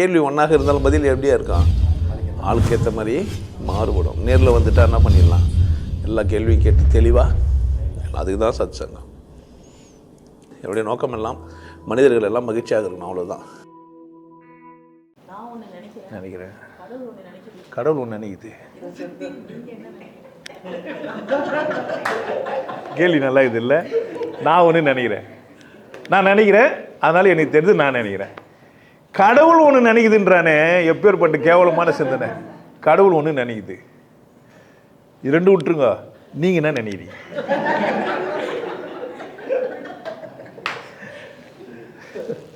கேள்வி ஒன்றாக இருந்தாலும் பதில் எப்படியா இருக்கான் ஆளுக்கு ஏற்ற மாதிரி மாறுபடும். நேரில் வந்துட்டா என்ன பண்ணிடலாம்? எல்லா கேள்வியும் கேட்டு தெளிவாக அதுக்கு தான் சத் சங்கம் என்னுடைய நோக்கம் எல்லாம் மனிதர்கள் எல்லாம் மகிழ்ச்சியாக இருக்கணும் அவ்வளோதான் நினைக்கிறேன். கடவுள் ஒன்று நினைக்குது. கேள்வி நல்லா இது இல்லை. நான் ஒன்று நினைக்கிறேன். நான் நினைக்கிறேன். அதனால் எனக்கு தெரிஞ்சு நான் நினைக்கிறேன். கடவுள் ஒன்று நினைக்குதுன்றானே எப்பேற்பட்ட கேவலமான சிந்தனை. கடவுள் ஒன்று நினைக்குது. இரண்டு விட்டுருங்க. நீங்கள் என்ன நினைக்கிறீங்க?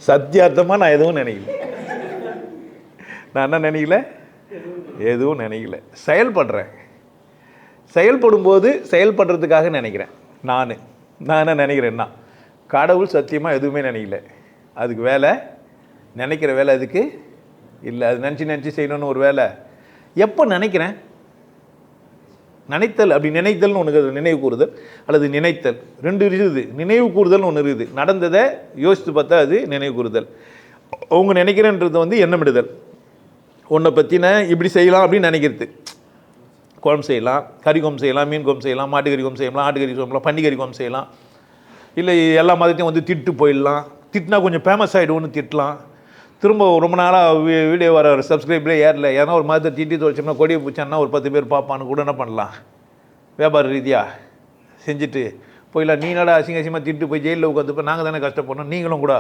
சத்தியார்த்தமாக நான் எதுவும் நினைக்கல. நான் என்ன நினைக்கல? எதுவும் நினைக்கல. செயல்படுறேன். செயல்படும்போது செயல்படுறதுக்காக நினைக்கிறேன். நான். நான் என்ன நினைக்கிறேன்னா கடவுள் சத்தியமாக எதுவுமே நினைக்கல. அதுக்கு வேலை நினைக்கிற வேலை அதுக்கு? இல்லை அது நினச்சி நினச்சி செய்யணும்னு ஒரு வேலை. எப்போ நினைக்கிறேன்? நினைத்தல் அப்படி நினைத்தல்னு ஒன்று இருக்குது நினைவு கூறுதல் அல்லது நினைத்தல். ரெண்டு இருக்குது நினைவு கூறுதல்னு ஒன்று இருக்குது. நடந்ததை யோசித்து பார்த்தா அது நினைவு கூறுதல். அவங்க நினைக்கிறேன்றது வந்து எண்ணமிடுதல். உன்னை பற்றின இப்படி செய்யலாம் அப்படின்னு நினைக்கிறது. குழம்பு செய்யலாம் கறி குழம்பு செய்யலாம் மீன் குழம்பு செய்யலாம் மாட்டுக்கறி குழம்பு செய்யலாம் ஆட்டுக்கறி குழம்புலாம் பன்னிக்கறி குழம்பு செய்யலாம். இல்லை எல்லா மதத்தையும் வந்து திட்டு போயிடலாம். திட்டினா கொஞ்சம் ஃபேமஸ் ஆகிடுவோன்னு திட்டலாம். திரும்ப ரொம்ப நாளாக வீடியோ வர சப்ஸ்கிரைப்லேயே ஏறல. ஏன்னா ஒரு மதத்தை திட்டி தொலைச்சோம்னா கொடியை பிடிச்சான்னா ஒரு பத்து பேர் பார்ப்பான்னு கூட என்ன பண்ணலாம்? வியாபார ரீதியாக செஞ்சுட்டு போயிடலாம். நீ என்னடா அசிங்க அசிங்கமாக திட்டு போய் ஜெயிலில் உட்காந்துப்போ நாங்கள் தானே கஷ்டப்படணும். நீங்களும் கூட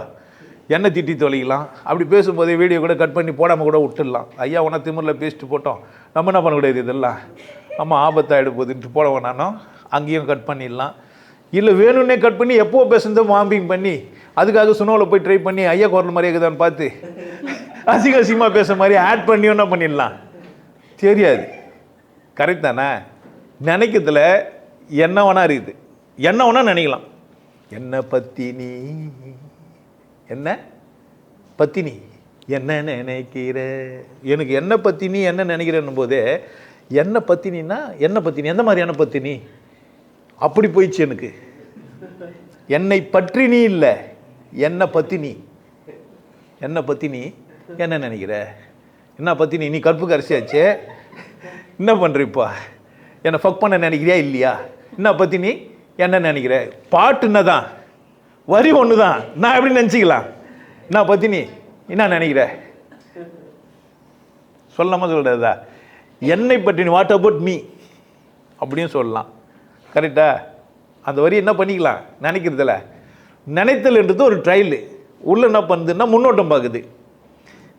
என்ன திட்டி தொலைக்கலாம்? அப்படி பேசும்போதே வீடியோ கூட கட் பண்ணி போடாமல் கூட விட்டுடலாம். ஐயா உன திமிரில் பேசிட்டு போட்டோம். நம்ம என்ன பண்ணக்கூடாது இதெல்லாம்? நம்ம ஆபத்தாகிடு போகுதுன்ட்டு போட வேணானோ அங்கேயும் கட் பண்ணிடலாம். இல்லை வேணும்னே கட் பண்ணி எப்போ பேசுனதோ வாம்பிங் பண்ணி அதுக்காக சுனோவில் போய் ட்ரை பண்ணி ஐயா குரல் மாதிரி இருக்குதான்னு பார்த்து அசிங்க அசிங்கமாக பேசுகிற மாதிரி ஆட் பண்ணி என்ன பண்ணிடலாம்? தெரியாது. கரெக்ட் தானே? நினைக்கிறதுல என்ன வேணா இருக்குது. என்ன வேணா நினைக்கலாம். என்ன பத்தினி என்ன? பத்தினி என்ன நினைக்கிற? எனக்கு என்ன பத்தினி என்ன நினைக்கிறேன்னும் போது என்ன பத்தினின்னா என்ன பத்தினி எந்த மாதிரியான பத்தினி அப்படி போயிடுச்சு எனக்கு. என்னை பற்றி நீ இல்லை. என்னை பற்றி நீ? என்னை பற்றி நீ? என்ன நினைக்கிற? என்ன பற்றி நீ? நீ கற்பு கரைச்சியாச்சே என்ன பண்ணுறிப்பா என்னை ஃபக் பண்ண நினைக்கிறியா இல்லையா? என்ன பற்றி நீ என்ன நினைக்கிற? பாட்டு என்னதான்? வரி ஒன்று தான் நான் எப்படி நினச்சிக்கலாம்? என்ன பற்றி நீ என்ன நினைக்கிற? சொல்லாமல் சொல்கிறதா என்னை பற்றி நீ வாட் அபவுட் மீ அப்படின்னு சொல்லலாம். கரெக்டா அந்த வரி என்ன பண்ணிக்கலாம்? நினைக்கிறதில்ல நினைத்தல்ன்றது ஒரு ட்ரையல் உள்ளே என்ன பண்ணுதுன்னா முன்னோட்டம் பார்க்குது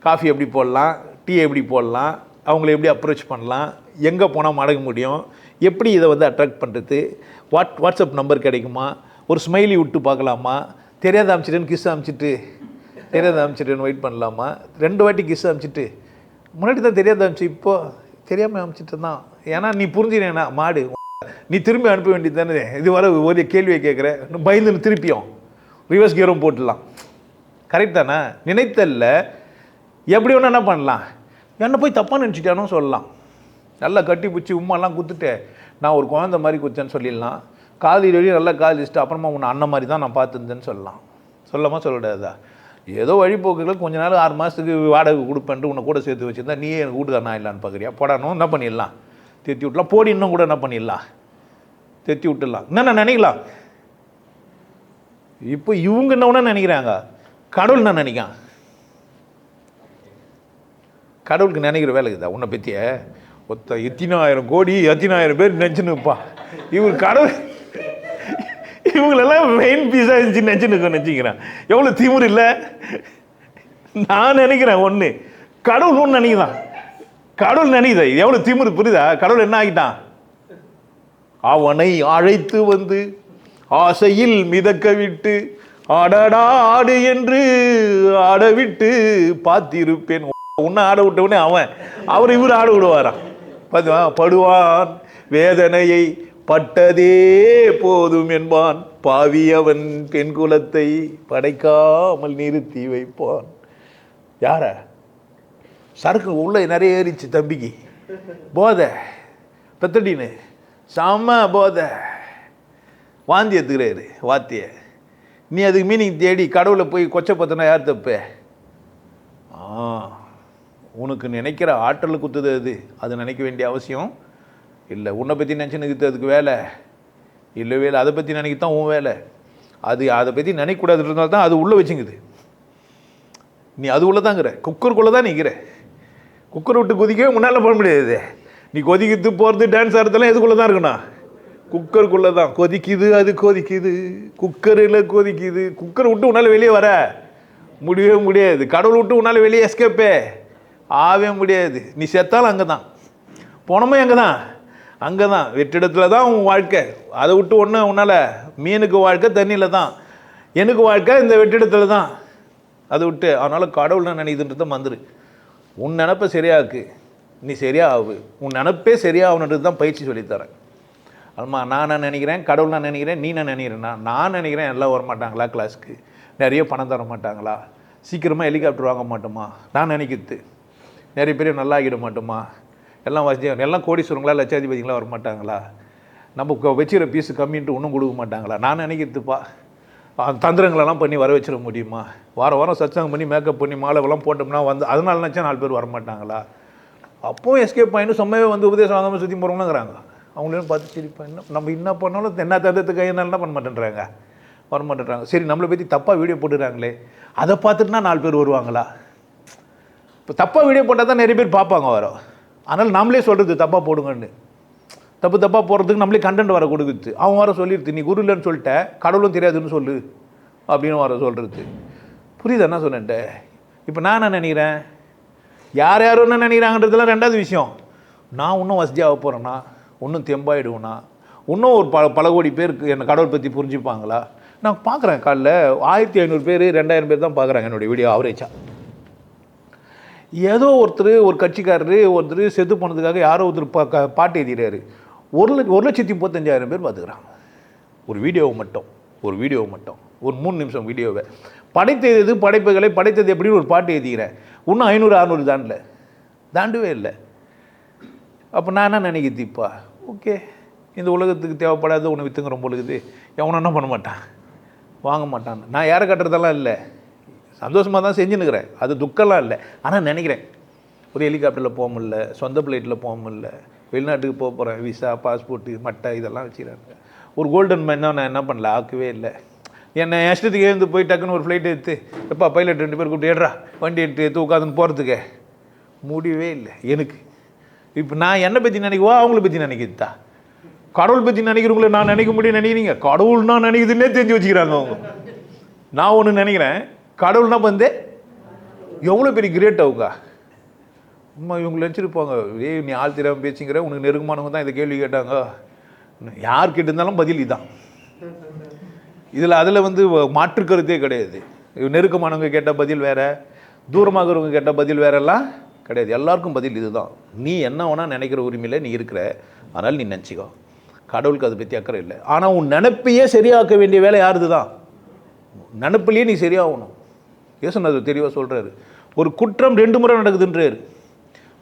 காஃபி எப்படி போடலாம் டீ எப்படி போடலாம் அவங்கள எப்படி அப்ரோச் பண்ணலாம் எங்கே போனால் மடங்க முடியும் எப்படி இதை வந்து அட்ராக்ட் பண்ணுறது வாட் வாட்ஸ்அப் நம்பர் கிடைக்குமா ஒரு ஸ்மைலி விட்டு பார்க்கலாமா தெரியாத அமைச்சிட்டேன்னு கிஸ் அமிச்சிட்டு தெரியாத அமைச்சிட்டேன்னு வெயிட் பண்ணலாமா ரெண்டு வாட்டி கிஸ் அமிச்சிட்டு முன்னாடி தான் தெரியாத அமைச்சு இப்போ தெரியாமல் அமிச்சிட்டு தான். ஏன்னா நீ புரிஞ்சுனேனா மாடு நீ திரும்பி அனுப்ப வேண்டியது தானே இது வர ஒரு கேள்வியை கேட்குற பயந்துன்னு திருப்பியும். ரிவர்ஸ் கியரும் போட்டுடலாம். கரெக்ட் தானே? நினைத்தல்ல. எப்படி ஒன்று என்ன பண்ணலாம்? என்னை போய் தப்பாக நினச்சிட்டானோ சொல்லலாம். நல்லா கட்டி பிடிச்சி உம்மாலாம் குத்துட்டு நான் ஒரு குழந்தை மாதிரி குத்தேன்னு சொல்லிடலாம். காதி வழி நல்லா காதலிச்சுட்டு அப்புறமா உன்னை அண்ணன் மாதிரி தான் நான் பார்த்துருந்தேன்னு சொல்லலாம். சொல்லாமல் சொல்லக்கூடாதா ஏதோ வழிபோக்குகள் கொஞ்ச நாள் ஆறு மாதத்துக்கு வாடகை கொடுப்பேன்ட்டு உன்னை கூட சேர்த்து வச்சுருந்தா நீயே எனக்கு வீட்டுக்காரனா இல்லைன்னு பார்க்குறியா? போடானும் என்ன பண்ணிடலாம்? தேத்தி விட்டலாம். போடி இன்னும் கூட என்ன பண்ணிடலாம்? தேத்தி விட்டுடலாம். என்ன நினைக்கலாம் இப்போ இவங்க என்ன நினைக்கிறாங்க? கடவுள் நான் நினைக்கான்? கடவுளுக்கு நினைக்கிற வேலை இருக்குதா உன்னை பற்றிய ஒத்த எத்தினாயிரம் கோடி எத்தினாயிரம் பேர் நினச்சின்னு இருப்பா இவர் கடவுள் இவங்களெல்லாம் மெயின் பீஸாக இருந்துச்சு நினச்சின்னு நினச்சிக்கிறேன். எவ்வளோ திமிரு இல்லை? நான் நினைக்கிறேன் ஒன்று கடவுள் ஒன்று நினைக்கிறான். கடவுள் நினைக்குதா. எவ்வளோ திமிரு புரியுதா? கடவுள் என்ன ஆகிட்டான் அவனை அழைத்து வந்து ஆசையில் மிதக்க விட்டு ஆடடா ஆடு என்று ஆட விட்டு பார்த்திருப்பேன். உன்னை ஆட விட்டவனே அவன் அவர் இவர் ஆட விடுவாராம் பார்த்துவா படுவான் வேதனையை பட்டதே போதும் என்பான். பாவி அவன் பெண் குலத்தை படைக்காமல் நிறுத்தி வைப்பான். யார? சரக்கு உள்ளே நிறைய ஏறிச்சு தம்பிக்கு. போதை. பெத்தடின்னு. செம்ம போதை. வாந்தி எடுத்துக்கிறாரு வாத்திய நீ அதுக்கு மீனிங் தேடி கடவுளை போய் கொச்சை பத்தினா யார் தப்பு? ஆ உனக்கு நினைக்கிற ஆற்றல் குத்துது அது. அது நினைக்க வேண்டிய அவசியம் இல்லை. உன்னை பற்றி நினச்சினுக்குது அதுக்கு வேலை. இல்லை இல்லை அதை பற்றி நினைக்க தான் உன் வேலை. அது அதை பற்றி நினைக்கக்கூடாது தான் அது உள்ளே வச்சுங்குது. நீ அது உள்ள தாங்கிற. குக்கருக்குள்ளே தான் நிற்கிற குக்கர் விட்டு குதிக்கவே முன்னால் போட முடியாது. நீ கொதிக்கிறது போகிறது டான்ஸ் ஆடுறதுலாம் எதுக்குள்ளே தான் இருக்கணும்? குக்கருக்குள்ளே தான் கொதிக்குது அது கொதிக்குது. குக்கரில் கொதிக்குது. குக்கர் விட்டு உன்னால் வெளியே வர. முடியவே முடியாது. கடவுள் விட்டு உன்னால் வெளியே எஸ்கேப்பே ஆகவே முடியாது. நீ செத்தாலும் அங்கே தான் போனமே அங்கே தான் அங்கே தான் வெற்றிடத்தில் தான் உன் வாழ்க்கை. அதை விட்டு ஒன்று உன்னால் மீனுக்கு வாழ்க்கை தண்ணியில் தான் எனக்கு வாழ்க்கை இந்த வெற்றிடத்தில் தான் அதை விட்டு அதனால் கடவுள் நான் தான் மந்துரு உன் நினப்பை சரியாக்கு நீ சரியாகு உன் நினப்பே சரியாகணுன்றது தான் பயிற்சி சொல்லித்தரேன் ஆமாம் நான் நினைக்கிறேன் கடவுள் நான் நினைக்கிறேன். நீ நான் நினைக்கிறேன்னா நான் நினைக்கிறேன் எல்லாம் வர மாட்டாங்களா கிளாஸ்க்கு நிறைய பணம் தர மாட்டாங்களா? சீக்கிரமாக ஹெலிகாப்டர் வாங்க மாட்டோமா? நான் நினைக்கிறது. நிறைய பேர் நல்லா ஆகிட மாட்டோமா? எல்லாம் வசதி எல்லாம் கோடீஸ்வரங்களா லட்சாதிபதிங்களா வர மாட்டாங்களா நம்ம வச்சுக்கிற பீஸு கம்மின்ட்டு ஒன்றும் கொடுக்க மாட்டாங்களா? நான் நினைக்கிறதுப்பா. தந்திரங்களெல்லாம் பண்ணி வர வச்சிட முடியுமா? வாரம் வாரம் சச்சங்கம் பண்ணி மேக்கப் பண்ணி மாலைவெல்லாம் போட்டோம்னா வந்து அதனால நினச்சா நாலு பேர் வர மாட்டாங்களா எஸ்கேப் ஆகிட்டு சும்மாவே வந்து உபதேசம் வாங்காமல் சுற்றி போகிறோம்னுங்கிறாங்க அவங்களையும் பார்த்து சிரிப்பேன் என்ன நம்ம என்ன பண்ணாலும் என்ன தந்தத்துக்கு என்ன பண்ண மாட்டேன்றாங்க? வர மாட்டேன்றாங்க. சரி நம்மளை பற்றி தப்பாக வீடியோ போட்டுறாங்களே அதை பார்த்துட்டுனா நாலு பேர் வருவாங்களா? இப்போ தப்பாக வீடியோ போட்டால் தான் நிறைய பேர் பார்ப்பாங்க வரோம். அதனால் நம்மளே சொல்கிறது தப்பாக போடுங்கன்னு. தப்பு தப்பாக போகிறதுக்கு நம்மளே கண்டென்ட் வர கொடுக்குது. அவன் வர சொல்லிடுது நீ குரு இல்லைன்னு சொல்லிட்ட கடவுளும் தெரியாதுன்னு சொல்லு. அப்படின்னு வர சொல்கிறது புரியுது என்ன சொன்னேன்ட்ட இப்போ நான் என்ன நினைக்கிறேன்? யார் யார் என்ன நினைக்கிறாங்கன்றதுலாம் ரெண்டாவது விஷயம். நான் இன்னும் வசதியாக போகிறேன்னா இன்னும் தெம்பாயிடுவேனா இன்னும் ஒரு பல பல கோடி பேருக்கு என்னை கடவுள் பற்றி புரிஞ்சுப்பாங்களா? நான் பார்க்குறேன் காலைல. ஆயிரத்தி ஐநூறு பேர் ரெண்டாயிரம் பேர் தான் பார்க்குறாங்க என்னுடைய வீடியோ ஆவரேஜாக ஏதோ ஒருத்தர் ஒரு கட்சிக்காரர் ஒருத்தர் செத்து போனதுக்காக யாரோ ஒருத்தர் பா க- பாட்டு எழுதிடுறாரு ஒரு லட்ச ஒரு லட்சத்தி முப்பத்தஞ்சாயிரம் பேர் பார்த்துக்கிறாங்க ஒரு வீடியோவை மட்டும் ஒரு வீடியோவை மட்டும் ஒரு மூணு நிமிஷம் வீடியோவை படைத்தது படைப்புகளை படைத்தது எப்படின்னு ஒரு பாட்டு எழுதிக்கிறேன். இன்னும் ஐநூறு அறநூறு தாண்டல. தாண்டவே இல்லை. அப்போ நான் என்ன நினைக்கிறது இப்போ? ஓகே. இந்த உலகத்துக்கு தேவைப்படாத ஒன்று வித்துங்கிற பொழுது எவனும் என்ன பண்ண மாட்டான்? வாங்க மாட்டான். நான் யாரை கட்டுறதெல்லாம் இல்லை. சந்தோஷமாக தான் செஞ்சுன்னுக்கிறேன் அது துக்கம்லாம் இல்லை. ஆனால் நினைக்கிறேன். ஒரு ஹெலிகாப்டரில் போக முடில சொந்த பிளேட்டில் போக முடில வெளிநாட்டுக்கு போக போகிறேன் விசா பாஸ்போர்ட்டு மட்டை இதெல்லாம் வச்சுக்கிறாங்க. ஒரு கோல்டன் மேன் நான் என்ன பண்ணல? ஆக்கவே இல்லை. என்னை இஷ்டத்துக்கு எழுந்து போய் டக்குன்னு ஒரு ஃப்ளைட் எடுத்து எப்பா பைலட் ரெண்டு பேர் கூப்பிட்டு ஏடுறா வண்டி எடுத்து எடுத்து உட்காந்துன்னு போகிறதுக்கு முடியவே இல்லை. எனக்கு இப்போ நான் என்னை பற்றி நினைக்குவோ? அவங்கள பற்றி நினைக்கிறதா கடவுள் பற்றி நினைக்கிறவங்கள நான் நினைக்க முடியும் நினைக்கிறீங்க? கடவுள் நான் நினைக்குதுன்னே தெரிஞ்சு வச்சுக்கிறாங்க அவங்க. நான் ஒன்று நினைக்கிறேன். கடவுள்னா வந்து எவ்வளோ பெரிய கிரேட் அவங்க அம்மா இவங்க நினச்சிருப்பாங்க ஏ நீ ஆள் தெரியாமல் பேச்சுங்கிற உனக்கு நெருக்கமானவங்க தான் இந்த கேள்வி கேட்டாங்க. யார் இருந்தாலும் பதில் இதான். இதில் அதில் வந்து மாற்று கருத்தே கிடையாது. நெருக்கமானவங்க கேட்ட பதில் வேற தூரமாகிறவங்க கேட்ட பதில் வேறெல்லாம் கிடையாது. எல்லாருக்கும் பதில் இதுதான். நீ என்ன வேணால் நினைக்கிற உரிமையில் நீ இருக்கிற அதனால் நீ நினச்சிக்கோ. கடவுளுக்கு அதை பற்றி அக்கறை இல்லை. ஆனால் உன் நினப்பையே சரியாக்க வேண்டிய வேலை யாருது தான் நினப்பிலேயே நீ சரியாகணும். அது தெளிவாக சொல்கிறாரு ஒரு குற்றம் ரெண்டு முறை நடக்குதுன்றாரு.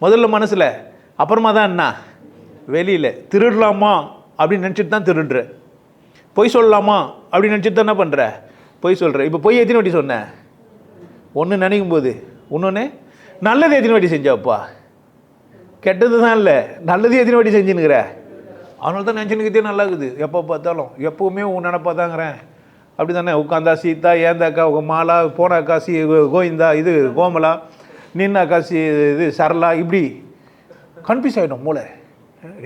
முதல்ல மனசில் அப்புறமா தான் என்ன? வெளியில் திருடலாமா? அப்படின்னு நினச்சிட்டு தான் திருடுற. பொய் சொல்லலாமா? அப்படின்னு நினச்சிட்டு தான் என்ன பண்ணுற பொய் சொல்கிற இப்போ பொய் எத்தனை வாட்டி சொன்னேன் ஒன்று நினைக்கும் போது இன்னொன்று நல்லது எத்தனை வாட்டி செஞ்சாப்பா? கெட்டது தான் இல்லை. நல்லது எத்தனை வாட்டி செஞ்சுன்னுக்கிற? அதனால தான் நினச்சினுக்கிட்டே நல்லா இருக்குது எப்போ பார்த்தாலும். எப்போவுமே உன் நினப்பா தாங்கிறேன் அப்படி தானே உட்காந்தா சீதா ஏந்தாக்கா உங்க மாலா போனாக்கா சி கோவிந்தா இது கோமலா நின்னாக்கா சி இது சரளா இப்படி. கன்ஃபியூஸ் ஆகிடும் மூளை.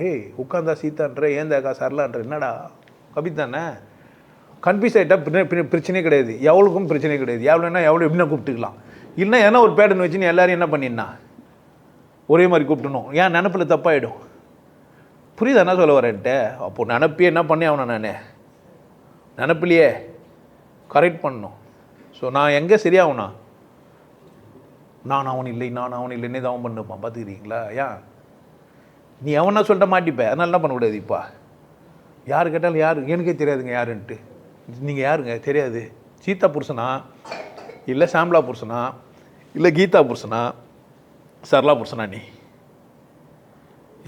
ஏய் உட்காந்தா சீதான்ற ஏந்தாக்கா சரளான்ற என்னடா? கபித்தானே கன்ஃபியூஸ் ஆகிட்டா பிரச்சனையே கிடையாது. எவ்வளோக்கும் பிரச்சனை கிடையாது. எவ்வளோன்னா எவ்வளோ எப்படின்னா கூப்பிட்டுக்கலாம். இல்லைன்னா எதனா ஒரு பேட்டர்ன் வச்சு நீ எல்லாரும் என்ன பண்ணினா ஒரே மாதிரி கூப்பிட்டணும் ஏன் நினப்பில் தப்பாயிடும். புரியுதா என்ன சொல்ல வரேன்ட்டு? அப்போ நினப்பே என்ன பண்ணி ஆகணும் நான்? நினப்பிலையே கரெக்ட் பண்ணணும். ஸோ நான் எங்கே சரியாகணா நான் அவன் இல்லை நான் அவன் இல்லைன்னே தான் அவன் பண்ணுப்பான் பார்த்துக்கிறீங்களா ஏன்? நீ எவனா சொல்லிட்ட மாட்டிப்ப. அதனால என்ன பண்ணக்கூடாது இப்போ? யார் கேட்டாலும் யார்? எனக்கே தெரியாதுங்க யாருன்ட்டு. நீங்கள் யாருங்க? தெரியாது. சீதா புருஷனா? இல்லை சாம்லா புருஷனா? இல்லை கீதா புருஷனா? சரளா புருஷனா நீ?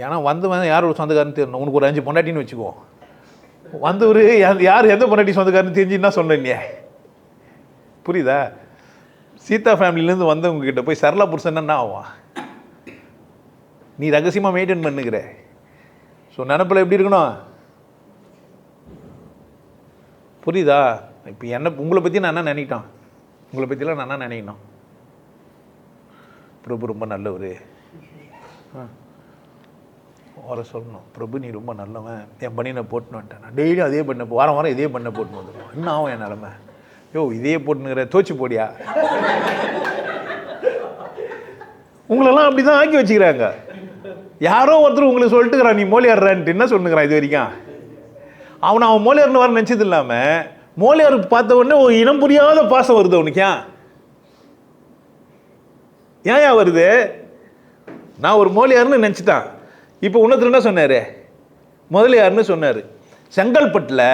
ஏன்னா வந்தவன் யார் ஒரு சொந்தக்காரன்னு தெரியணும். உனக்கு ஒரு அஞ்சு பொண்டாட்டின்னு வச்சுக்கோ. வந்தவர் யார் எந்த பொண்டாட்டி சொந்தக்காரன்னு தெரிஞ்சுன்னா சொன்னீங்க புரியுதா? சீதா ஃபேமிலிலேருந்து வந்தவங்க கிட்ட போய் சரளா புருஷன் என்ன ஆகும் நீ ரகசியமாக மெயின்டைன் பண்ணுகிற. ஸோ நினப்பில் எப்படி இருக்கணும்? புரியுதா? இப்போ என்ன உங்களை பற்றி நான் என்ன நினைக்கிட்டோம்? உங்களை பற்றிலாம் நான் என்ன நினைக்கணும்? பிரபு ரொம்ப நல்லவர். வர சொல்லணும். பிரபு நீ ரொம்ப நல்லவன். என் பணியை போட்டுன்னு வந்துட்டேன். நான் டெய்லியும் அதே பண்ண வாரம் வாரம் இதே பண்ண போட்டுன்னு வந்துடுவோம் என்ன ஆகும் என் நிலமை? யோ இதே போட்டுனுங்கிற தோச்சு போடியா? உங்களெல்லாம் அப்படி தான் ஆக்கி வச்சுக்கிறாங்க. யாரோ ஒருத்தர் உங்களுக்கு சொல்லிட்டுக்கிறான் நீ மோலியாடுறான்ட்டு என்ன சொல்லுங்கிறான் இது வரைக்கும்? அவனை அவன் மோலியார்னு வர நினச்சது இல்லாமல் மோலியார் பார்த்த உடனே ஒரு இனம் புரியாத பாசம் வருது அவனுக்கு ஏன்? ஏன் வருது? நான் ஒரு மோலியார்னு நினச்சிட்டான். இப்போ உன்னத்துல என்ன சொன்னார்? முதலியார்னு சொன்னார். செங்கல்பட்டில்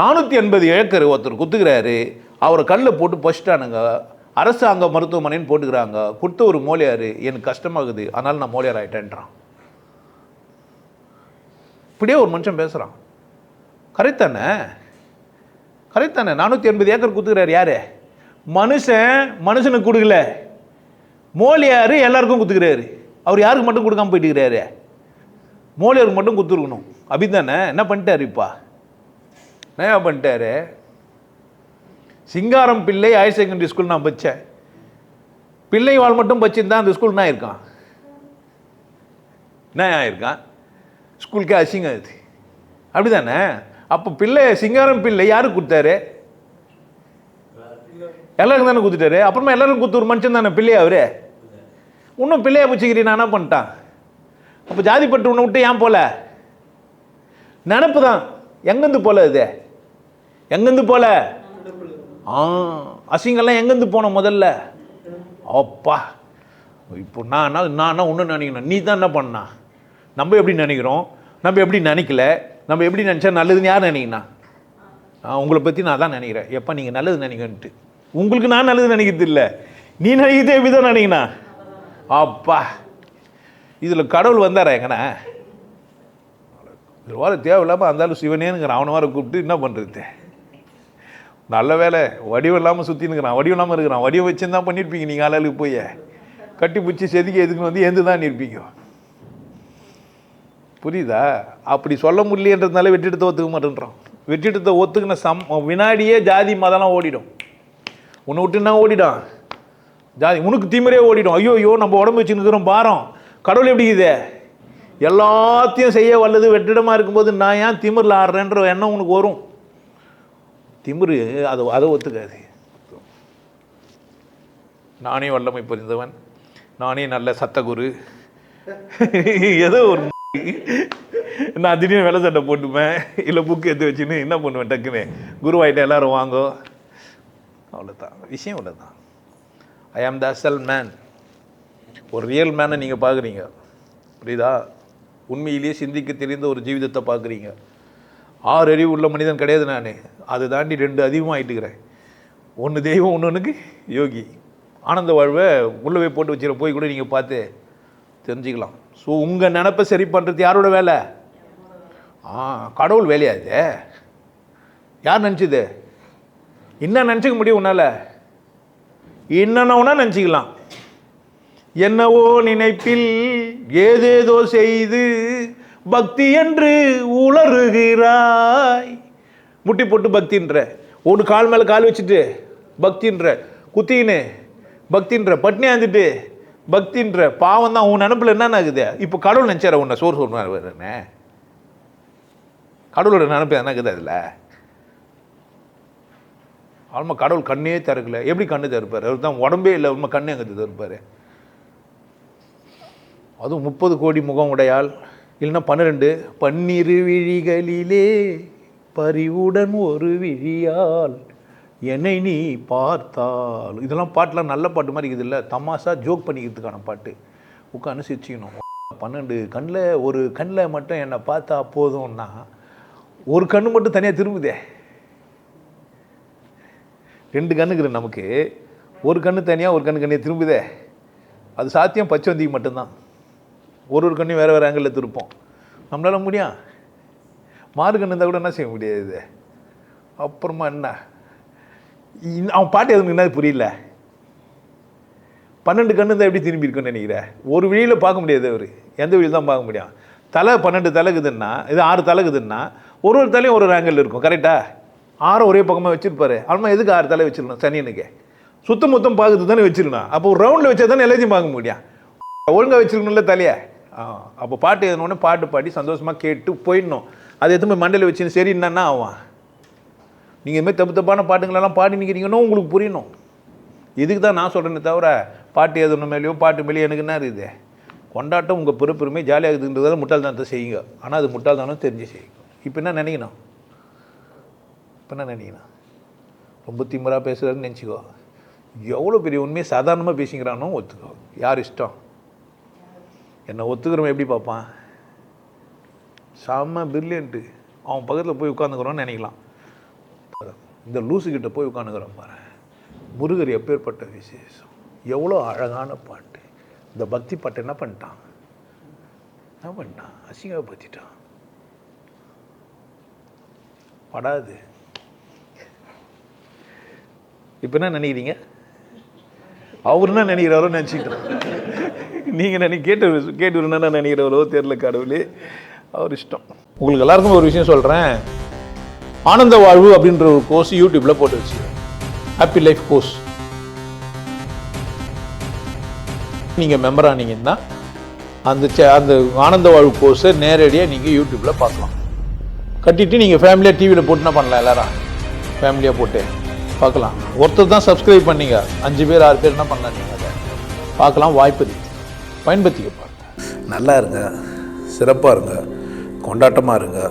நானூற்றி எண்பது ஏக்கர் ஒருத்தர் குத்துக்கிறாரு அவரை கல்லில் போட்டு பசிட்டானுங்க அரசாங்க மருத்துவமனைன்னு போட்டுக்கிறாங்க. கொடுத்த ஒரு மோலியார் எனக்கு கஷ்டமாகுது. அதனால் நான் மோலியார் ஆகிட்டேன்றான் இப்படியே ஒரு மனுஷன் பேசுகிறான் கரெக்ட் தானே? கரெக்ட் தானே நானூற்றி எண்பது ஏக்கர் குத்துக்கிறாரு யாரு? மனுஷன் மனுஷனுக்கு கொடுக்கல. மோலியார் எல்லாருக்கும் கொடுத்துக்கிறாரு அவர் யாருக்கு மட்டும் கொடுக்காம போயிட்டுக்கிறாரு? மோலியாருக்கு மட்டும் குத்துருக்கணும். அப்படிதானே என்ன பண்ணிட்டார் இப்பா? என்ன பண்ணிட்டாரு? சிங்காரம் பிள்ளை ஹையர் செகண்டரி ஸ்கூல் நான் படித்தேன் பிள்ளை வாழ் மட்டும் படிச்சிருந்தா அந்த ஸ்கூல் நான் இருக்கான் என்ன ஆயிருக்கான் ஸ்கூலுக்கே அசிங்கம் அது. அப்படிதானே அப்போ பிள்ளை சிங்காரம் பிள்ளை யாருக்கு கொடுத்தாரு? எல்லாருக்கும் தானே கொடுத்துட்டாரு? அப்புறமா எல்லாரும் கொடுத்து ஒரு மனுஷன் தானே பிள்ளையா அவரு? இன்னும் பிள்ளையா பிடிச்சிக்கிறீ நான் என்ன பண்ணிட்டான்? அப்போ ஜாதிப்பட்டு உன்னை விட்டு ஏன் போல? நினப்பு தான். எங்கேருந்து போல இது? எங்கேருந்து போல? ஆ அசிங்கெல்லாம் எங்கேருந்து போனோம் முதல்ல? அப்பா இப்போ நான் நான் ஒன்று நினைக்கணும் நீ தான் என்ன பண்ணா? நம்ம எப்படி நினைக்கிறோம்? நம்ம எப்படி நினைக்கல? நம்ம எப்படி நினச்சா நல்லதுன்னு யார் நினைக்கிறா? நான் உங்களை பற்றி நான் தான் நினைக்கிறேன். எப்போ நீங்கள் நல்லது நினைக்கணுன்ட்டு உங்களுக்கு நான் நல்லது நினைக்கிறது இல்லை. நீ நினைக்கிறதே எப்படி தான் நினைக்கினா அப்பா. இதில் கடவுள் வந்தாரா எங்கண்ணா? இது வார தேவையில்லாமல் அந்தாலும் சிவனேனுங்கிற அவனை வார கூப்பிட்டு என்ன பண்ணுறது நல்ல வேலை வடிவம் இல்லாமல் சுற்றினுக்கிறான் வடிவம் இல்லாமல் இருக்கிறான். வடிவம் வச்சு தான் பண்ணியிருப்பீங்க நீங்கள் ஆளாளுக்கு போய். கட்டி பிடிச்சி செதுக்கி எதுக்குன்னு வந்து எந்து தான் இருப்பீங்க புரியுதா? அப்படி சொல்ல முடியலன்றதுனால வெற்றிடத்தை ஒத்துக்க மாட்டேன்றோம் வெற்றிடத்தை ஒத்துக்கின சம் வினாடியே ஜாதி மதம்லாம் ஓடிடும். உன்னை விட்டுன்னா ஓடிடும் ஜாதி உனக்கு திமிரே ஓடிடும். ஐயோ ஐயோ நம்ம உடம்பு வச்சுருக்கிறோம் பாரம் கடவுள் எப்படி இது எல்லாத்தையும் செய்ய வல்லது வெற்றிடமாக இருக்கும்போது நான் ஏன் திமிரில் ஆடுறேன்ற எண்ணம் உனக்கு வரும். திமிரு அதை அதை ஒத்துக்காது. நானே வல்லமை புரிந்தவன். நானே நல்ல சத்தகுரு. ஏதோ ஒரு நான் திடீர்னு வெள்ளை சட்டை போட்டுப்பேன். இல்லை புக்கு எடுத்து வச்சுன்னு என்ன பண்ணுவேன் டக்குன்னு? குருவாயிட்ட எல்லாரும் வாங்கோ. அவ்வளோதான் விஷயம் அவ்வளோதான் ஐ ஆம் த அசல் மேன் ஒரு ரியல் மேனை நீங்கள் பார்க்குறீங்க புரியுதா? உண்மையிலேயே சிந்திக்க தெரிந்த ஒரு ஜீவிதத்தை பார்க்குறீங்க ஆறு அறிவு உள்ள மனிதன் கிடையாது நான். அதை தாண்டி ரெண்டு அதிகமாகிட்டுக்கிறேன் ஒன்று தெய்வம் ஒன்று ஒன்றுக்கு யோகி. ஆனந்த வாழ்வை உள்ளவே போட்டு வச்சிட போய் கூட நீங்கள் பார்த்து தெரிஞ்சுக்கலாம். ஸோ உங்கள் நினப்பை சரி பண்ணுறது யாரோட வேலை? ஆ கடவுள் வேலையா இது? யார் நினச்சிது? என்ன நினச்சிக்க முடியும் உன்னால்? என்னென்னவுனா நினச்சிக்கலாம். என்னவோ நினைப்பில் ஏதேதோ செய்து பக்தி என்று உளறுகிறாய். முட்டி போட்டு பக்தின்ற. ஒரு கால் மேலே கால் வச்சுட்டு பக்தின்ற. குத்தின்னு பக்தின்ற. பட்னியா இருந்துட்டு பக்தின்ற பாவம் தான் உன் நினப்பில் என்னென்ன ஆகுது இப்போ கடவுள் நினச்சார உன்னை சோறு சொல்றாரு என்ன? கடவுளோட நினப்பு என்ன இருக்குது அதில்? ஆல்மா கடவுள் கண்ணே திறக்கல. எப்படி கண்ணு திறப்பார்? அவர் தான் உடம்பே இல்லை உண்மை கண்ணே அங்கே திறப்பார். அதுவும் முப்பது கோடி முகம் உடையால் இல்லைன்னா பன்னிரெண்டு பன்னிரு விழிகளிலே பரிவுடன் ஒரு விழியால் என்னை நீ பார்த்தால். இதெல்லாம் பாட்டெலாம் நல்ல பாட்டு மாதிரி இருக்குது இல்லை தமாஷா ஜோக் பண்ணிக்கிறதுக்கான பாட்டு. உட்காந்து சிரிச்சிக்கணும். பன்னெண்டு கண்ணில் ஒரு கண்ணில் மட்டும் என்னை பார்த்தா போதும்னா ஒரு கண்ணு மட்டும் தனியாக திரும்புதே. ரெண்டு கண்ணுக்குது நமக்கு. ஒரு கண்ணு தனியாக ஒரு கண்ணு கண்ணியாக திரும்புதே. அது சாத்தியம் பச்சவந்திக்கு மட்டும்தான். ஒரு ஒரு கண்ணையும் வேறு வேறு ஆங்கிளில் திருப்போம். நம்மளால முடியும் மாறு கண்ணு இருந்தால் கூட என்ன செய்ய முடியாது அப்புறமா என்ன? அவன் பாட்டு எதுக்கு என்ன புரியல. பன்னெண்டு கண்ணு தான் எப்படி திரும்பி இருக்குன்னு நினைக்கிறேன் ஒரு வழியில் பார்க்க முடியாது அவர். எந்த வழியில் தான் பார்க்க முடியும்? தலை பன்னெண்டு தலைக்குதுன்னா இது ஆறு தலைக்குதுன்னா ஒரு ஒரு தலையும் ஒரு ஒரு ஆங்கிள் இருக்கும். கரெக்டாக ஆறும் ஒரே பக்கமாக வச்சுருப்பாரு. அவன் எதுக்கு ஆறு தலை வச்சிருக்கணும்? சனியனுக்கு. சுத்தம் மொத்தம் பார்க்குறது தானே வச்சிருக்கணும். அப்போ ஒரு ரவுண்டில் வச்சா தானே எல்லாத்தையும் பார்க்க முடியும். ஒழுங்காக வச்சிருக்கணும்ல தலையை? ஆ அப்போ பாட்டு எதுனோடனே பாட்டு பாடி சந்தோஷமாக கேட்டு போயிடணும். அது எதுவுமே மண்டையில் வச்சுன்னு சரி என்னன்னா ஆவான். நீங்கள் இதுமாதிரி தப்பு தப்பான பாட்டுங்களெல்லாம் பாடி நிற்கிறீங்கன்னா உங்களுக்கு புரியணும். இதுக்கு தான் நான் சொல்கிறேனே தவிர பாட்டு எழுதணும் மேலேயோ பாட்டு மேலேயோ எனக்கு என்ன இருக்குது? கொண்டாட்டம் உங்கள் பெருப்பெருமை ஜாலியாக இருக்குதுன்றதால முட்டாள்தானத்தை செய்யுங்க. ஆனால் அது முட்டாள்தானம் தெரிஞ்சு செய்யுங்க. இப்போ என்ன நினைக்கணும்? இப்போ என்ன நினைக்கணும்? ரொம்ப திமுறாக பேசுகிறாருன்னு நினச்சிக்கோ. எவ்வளோ பெரிய உண்மையை சாதாரணமாக பேசிக்கிறானோ ஒத்துக்கோ. யார் இஷ்டம்? என்னை ஒத்துக்கிறவன் எப்படி பார்ப்பான்? செம்ம பிரில்லியன்ட்டு அவன் பக்கத்தில் போய் உட்காந்துக்கிறோன்னு நினைக்கலாம். இந்த லூசுக்கிட்ட போய் உட்காந்துக்கிறோம் பாரு. முருகர் எப்பேற்பட்ட விசேஷம்? எவ்வளோ அழகான பாட்டு. இந்த பக்தி பாட்டு என்ன பண்ணிட்டான்? என்ன பண்ணிட்டான்? அசிங்கப்படுத்திட்டான். படாது. இப்போ என்ன நினைக்கிறீங்க? அவர் என்ன நினைக்கிறாரோ நினச்சிக்கிட்டோம் நீங்கள் நினை கேட்டு கேட்டு என்ன நினைக்கிறவரோ தெரில கடவுளே. அவர் இஷ்டம். உங்களுக்கு எல்லாருக்கும் ஒரு விஷயம் சொல்கிறேன் ஆனந்த வாழ்வு அப்படின்ற ஒரு கோர்ஸ் யூடியூப்பில் போட்டு வச்சு ஹாப்பி லைஃப் கோர்ஸ் நீங்கள் மெம்பர் ஆனீங்கன்னா அந்த சே- அந்த ஆனந்த வாழ்வு கோர்ஸை நேரடியாக நீங்கள் யூடியூப்பில் பார்க்கலாம். கட்டிட்டு நீங்கள் ஃபேமிலியாக டிவியில் போட்டுனா பண்ணலாம் எல்லாரும். ஃபேமிலியாக போட்டு பார்க்கலாம். ஒருத்தர் தான் சப்ஸ்கிரைப் பண்ணீங்க. அஞ்சு பேர் ஆறு பேர் என்ன பண்ணலாம் நீங்கள் அதை. பார்க்கலாம் வாய்ப்பு இருக்கு. பயன்படுத்திக்க பாருங்க. நல்லா இருங்க. சிறப்பாக இருங்க. கொண்டாட்டமாக இருங்க.